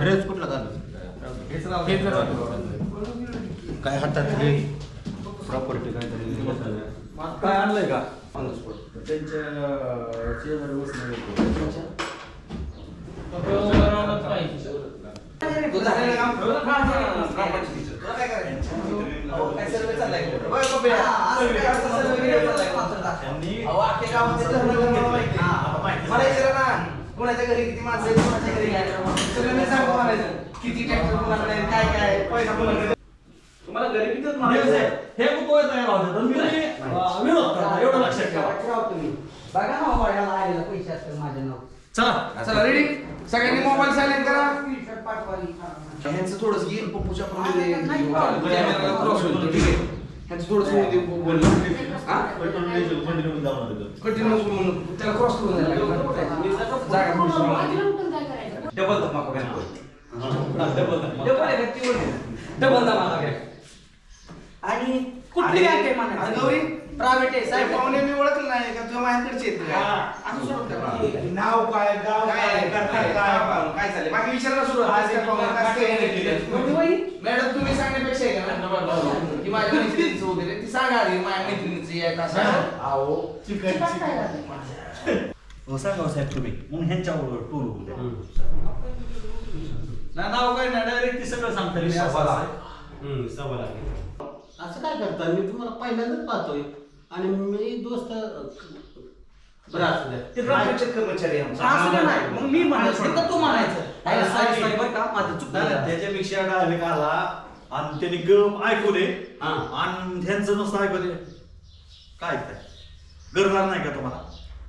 Dress कुठला घालू. काय हातात हे प्रॉपर्टी काहीतरी काय आणलंय का? त्यांच्या शेजारी कोणाच्या घरी किती माणसं आहेत, कोणाच्या घरी काय सगळं मी सांगू म्हणायचं. किती ट्रॅक्टर कोणाकडे आहे, काय काय पैसा कोणाकडे. तुम्हाला गरिबीतच म्हणायचं आहे. हे कुठं तयार होतात आणि मी अं, विरोध करणार एवढं लक्षात ठेवा. ठेवा तुम्ही बघा ना मोबाईलला आलेलं पैसे असतात माझ्या नाव चला. चला रेडी सगळ्यांनी मोबाईल सायलेंट करा. स्क्रीनशॉट पाठवाली ह्यांचं थोडंसं घेईल पप्पूच्या पण कॅमेराला क्रॉस होईल ठीक आहे. ह्यांचं थोडंसं होऊ दे बोलणं हा? कंटिन्यू करू म्हणून त्याला क्रॉस करून द्यायला लागेल. जागा पुढची माहिती. डबल धमाका डबल आहे? डबल धमाका घ्या आणि कुठली बँक आहे म्हणायचं गौरी प्रायव्हेट आहे साहेब. पाहुणे मी ओळखलं नाही का तुझ्या माझ्याकडचे आहेत का? असं सोडून द्या. मला. नाव काय गाव काय आहे? काय? काय काय चाललंय? बाकी विचारायला सुरू आज काय पाहुणे काय? काय नाही? केलं. मॅडम तुम्ही सांगण्यापेक्षा आहे का? ना की माझ्या मैत्रिणीचं वगैरे ती सांगा आधी माझ्या मैत्रिणीचं आहे. का असं अहो चिकन हो सांगा हो साहेब तुम्ही. मग ह्यांच्यावर टोल होऊ द्या. नाही नाव काय नाही डायरेक्ट ती सगळं सांगता येईल असं असं. असं काय करता? मी तुम्हाला पहिल्यांदाच पाहतोय. आणि मी दोस्त बरं असू द्या. ते ग्रामपंचायत कर्मचारी आहे आमचा. असं नाही मग मी म्हणायचं तिथं तू म्हणायचं. नाही, अरे, sorry, नाही. sorry, बरं का? माझं नाही, चुकलं. नाही, त्याच्यापेक्षा डायरेक्ट आला. आणि त्यांनी गप ऐकू दे. हा. आणि त्यांचं नुसतं ऐकू दे. काय काय गरणार नाही का तुम्हाला?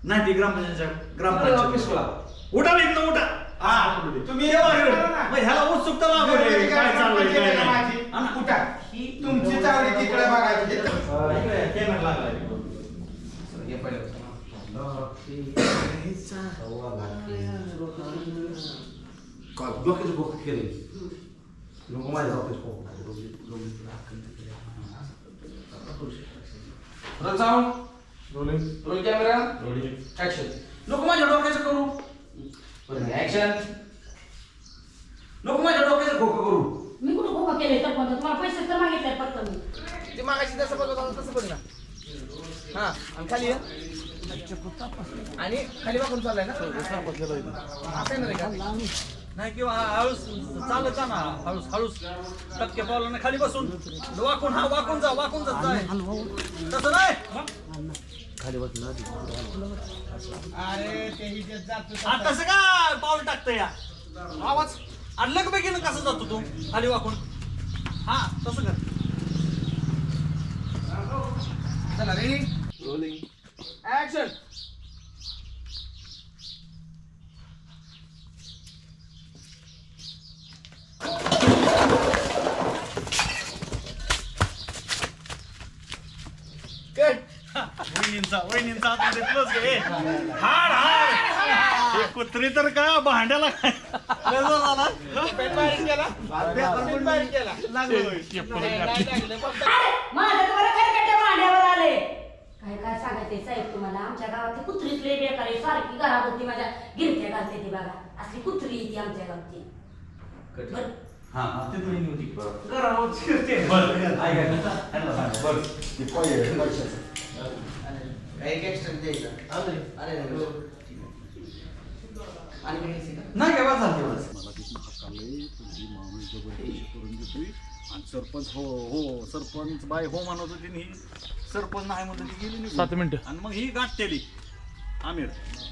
नाही ती ग्रामपंचायत ग्रामपंचायत ऑफिसला. उठा इथनं उठा. हा. तुम्ही तुम्ही हे करा ना. मग ह्याला उत्सुकता लागू दे. काय चाललंय काय नाही. आणि उठा. ही तुमची चावडी तिकडे बघायची. कॅमेरा लागलाय हे पहिलं. डोक्याचं बोक केले नको माझ्या office roll sound roll camera. Action नको माझ्या डोक्याचं करू. ऍक्शन नको माझ्या डोक्याचं खोकं करू. मी कुठं खोका केले तर पण तुम्हाला पैसे तर मागितले फक्त मी. ते मागायची तसं बघत होता तसं बघ ना. हा आणि खाली ये. आणि खाली वाकून चाललाय ना? असं येणार आहे का? नाही किंवा हळूच चालत जा ना. हळूच हळूच टक्के पावलं खाली बसून. वाकून हा वाकून जा वाकून जा जाय. तसं नाही. मग. अरे तेही जे जात आ, तसं. का पाऊल टाकतं या. आवाज. आणलं का पैकी कसं जातो तू? खाली वाकून. हा तसं कर. चला रेडी रोलिंग ऍक्शन वहिनींचा आतमध्ये प्लस घे हाड हाड हे कुत्री तर का भांड्याला काय खरकटे मांड्यावर आले काय काय सांगायचे साहेब तुम्हाला आमच्या गावातली कुत्रीच लय बेकार आहे सारखी घराभोवती माझ्या गिरत्या घालते ती बघा असली कुत्री आहे ती आमच्या गावची बरं. हा ते वहिनी होती शिरते. बरं ऐका. बरं. एक एक्स्ट्रा द्यायचा. अरे. अरे आणि काही घ्यायचं का? नाही झालं तेवढंच. मला तिथून हक्काले तुझी माणूस जबरदस्ती करून देतोय आणि सरपंच हो हो सरपंच बाय हो म्हणत होती आणि ही सरपंच नाही म्हणत ती गेली निघून. सात मिनिटं. आणि मग ही गाठ केली. आमिर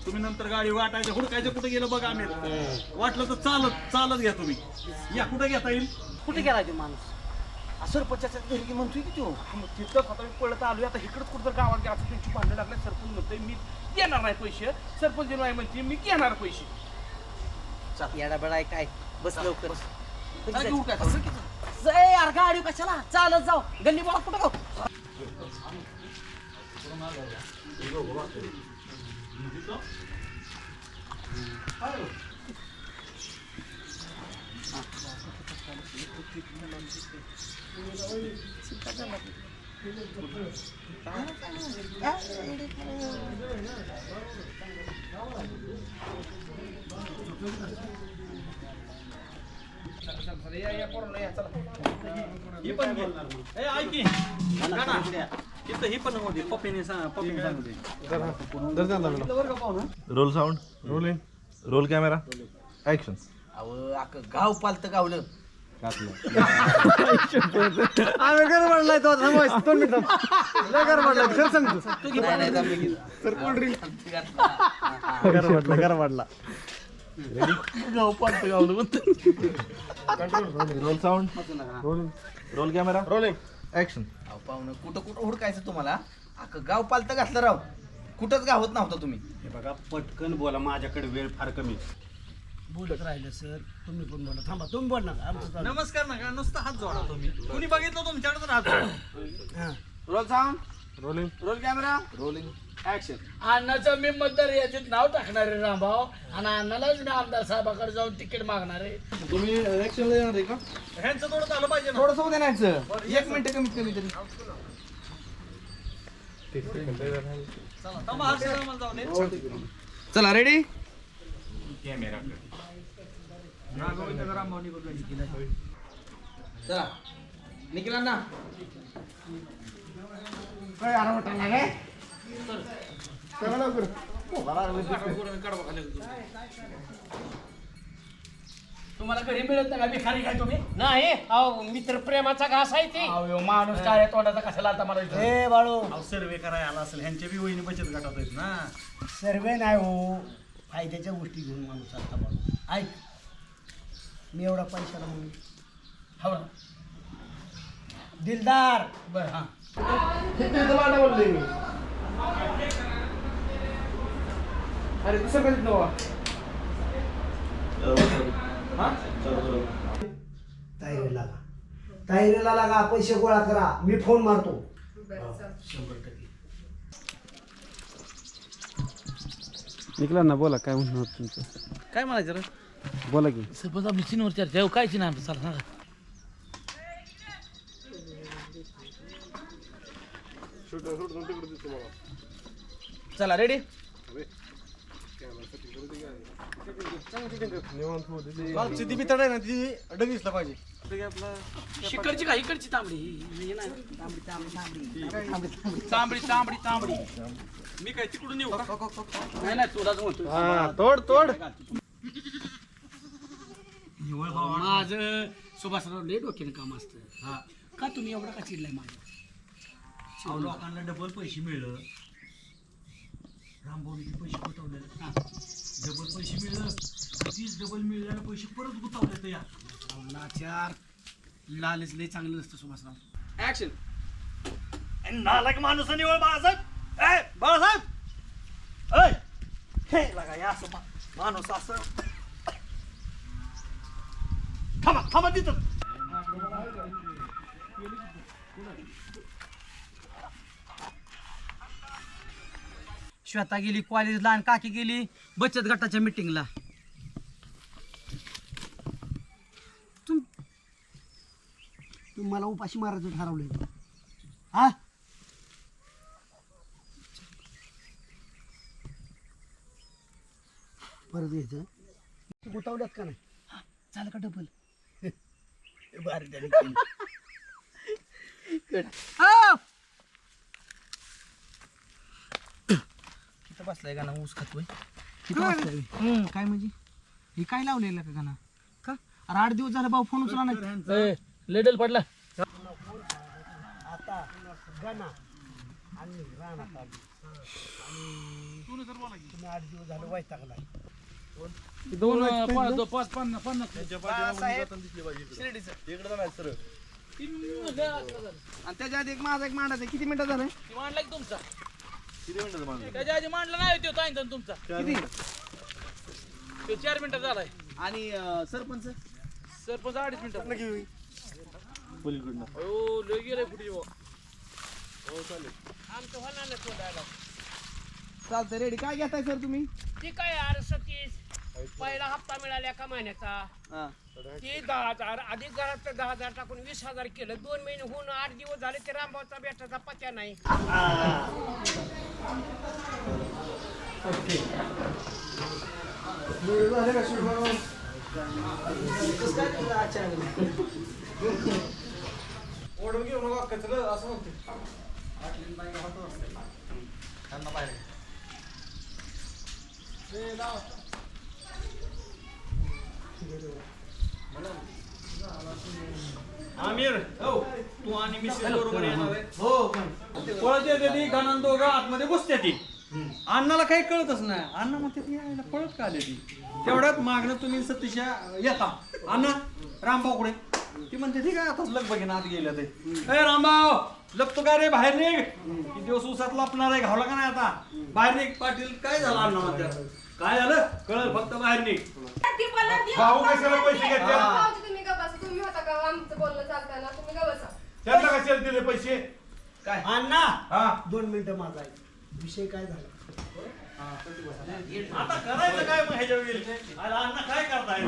तुम्ही नंतर गाडी वाटायचं हुडकायचं कुठे गेलं बघा आमिर. वाटलं तर चालत चालत घ्या तुम्ही. या कुठे घेता येईल? कुठे गेला तो माणूस? सरपंचाच्या घरी म्हणतोय की तो? तिथं आता मी पळत आलोय. आता इकडंच कुठं गावात गेला असं त्यांची भांडणं लागलं सरपंच म्हणतोय मी येणार नाही पैसे. सरपंच नाही म्हणते मी घेणार पैसे. येणार याडा बडा काय? बस लवकर. बस. गाडी कशाला? चालत जाऊ. गल्ली बोला कुठं जाऊ? काय ही पण होती ना roll sound. Rolling. Roll camera. Action अहो अख्खं गाव पालतं गावलं. नाही, नाही, थांब, मी घेतो. Roll sound roll camera rolling action पाहुणं कुठं कुठं हुडकायचं तुम्हाला? अख्खं गाव पालतं घातलं राव. कुठंच गावत नव्हता तुम्ही. हे बघा पटकन बोला माझ्याकडे वेळ फार कमी. बोलत राहिलं सर. तुम्ही पण बोला. थांबा तुम्ही बोल ना आमचं चालू. नमस्कार ना का? नुसतं हात जोडा तुम्ही. कुणी बघितलं तुमच्याकडे तर हात जोडा? हा. Roll sound rolling roll camera rolling action अण्णाचं मी मतदार यादीत नाव टाकणार आहे रामभाऊ. आणि अण्णालाच मी आमदार साहेबाकडे जाऊन तिकीट मागणार आहे. तुम्ही ऍक्शनला येणार आहे का? ह्यांचं थोडं झालं पाहिजे ना. थोडस होते नाहीचं. एक मिनिट कमीत कमी तरी. चला थांबा हात जोडा मला जाऊ दे चला रेडी चला. निखिल अण्णा तुम्हाला घरी मिळत नाही भिकारी काय तुम्ही? नाही. अहो मित्र प्रेमाचा घास आहे ते. माणूस काय तोंडाचा कशाला आता मला हे बाळू. सर्वे करायला आला असेल. ह्यांच्या बी वहिनी बचत गटात आहेत ना. सर्वे नाही हो. फायद्याच्या गोष्टी घेऊन माणूस आता बाळू ऐक. मी एवढा पैशाला म्हणून. हो ना? दिलदार. बर हा. अरे दुसरं कधीच नवा तायरीला लागा. तायरीला लागा पैसे गोळा करा. मी फोन मारतो. शंभर टक्के. निघला ना बोला काय म्हणणार तुमचं? काय म्हणायचं रे? बोला की. सरपंच आपली चीनवर चर्चा आहे. काय चीन आमचं चला सांगा. चला रेडी शिकडची का? इकडची तांबडी. ही नाही. तांबडी तांबडी तांबडी तांबडी. तांबडी तांबडी मी काय तिकडून येऊ का? नाही नाही तुलाच म्हणतो तोड तोड. माझं सुभाषराव लय डोक्याने काम असतं. हा. का तुम्ही एवढा का चिडलाय माझ्या? अहो, लोकांना डबल पैसे मिळलं. रामभाऊने पैसे गुतवले. डबल पैसे मिळलं. आणि तीच डबल मिळलेले पैसे परत गुतवले तर या. लाचार लालच लय चांगलं नसतं सुभाषराव. ऍक्शन आणि नालायक माणूस निवळ बाळासाहेब. ए बाळासाहेब. ऐ हे लागा या असं मा- माणूस असं. थांबा थांबा तिथं. श्वेता गेली कॉलेजला आणि काकी गेली बचत गटाच्या मिटिंगला तुम्ही मला उपाशी मारायचं ठरवलंय. हा? परत यायचं. गुतावल्यात का नाही? झालं का डबल भारी त्याने केलं. बसलाय गाणं ऊस खातोय. हम्म, काय म्हणजे? हे काय लावलेलं का गाणं? का? अरे आठ दिवस झालं भाऊ फोन उचला नाही. लेडल पडला. आता गणा आणि तुम्ही आठ दिवस झालं वैतागलाय. दोन पाच दो- पाच पन्नास पन्नास आणि त्याच्या आधी एक माझा एक मांडायचा किती मिनिटं झालं? मांडला की तुमचा? त्याच्या आधी मांडला नाही तो ताईन तुमचा. किती? तो चार मिनिटं झालाय. आणि अं, सरपंच? सरपंच अडीच मिनिटं. हो लय गेलंय कुठे हो चालतंय रेडी. काय घेताय सर तुम्ही? ती काय यार सतीश? पहिला हप्ता मिळाला एका महिन्याचा. हा. ती दहा हजार अधिक घरात दहा हजार टाकून वीस हजार केलं. दोन महिने होऊन आठ दिवस झाले ते रामभाऊचा बेटाचा पत्या नाही. ओढून घेऊ नका कचरं असं म्हणते. त्यांना बाहेर आमिर हो तू आणि मिसेस बरोबर येणार आहे. हो पळत येते ती गणन दोघं आतमध्ये बसते ती. अण्णाला काही कळतच नाही. अण्णा म्हणते ती यायला पळत का आले ती? तेवढ्यात मागणं तुम्ही सतीशा येता. अण्णा रामभाऊकडे ती म्हणते ती काय आताच लग बघीन आत गेल्या ते. ए रामभाऊ लपतो काय रे बाहेर निघ? किती दिवस उसात लपणार आहे? घावला का नाही आता? बाहेर निघ. पाटील काय झालं अण्णा म्हणतात काय झालं? कळलं फक्त बाहेर निघ. भाऊ कशाला पैसे घेतले? भाऊजी, तुम्ही का बसा. तुम्ही होता का? आमचं बोलणं चालताना तुम्ही का बसा. त्यांना कशाला दिले पैसे? अण्णा हा. दोन मिनिटं माझा ऐक. विषय काय झाला? आता करायचं काय मग ह्याच्या वेळी अरे अण्णा काय करताय?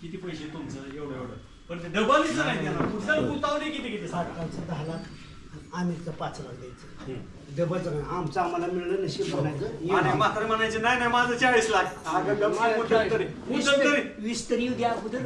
किती पैसे तुमचं? एवढं एवढं. पण ते डबलीचं नाही देणार कुठलं गुतावली किती किती? सांगा. साठकांचं दहा लाख आणि आमिरचं पाच लाख द्यायचं डबलचं नाही आमचं आम्हाला मिळलं नशीब म्हणायचं. आणि म्हातारे म्हणायचे नाही नाही माझं चाळीस लाख. अगं गप्प तरी तरी. वीस तरी येऊ द्या अगोदर.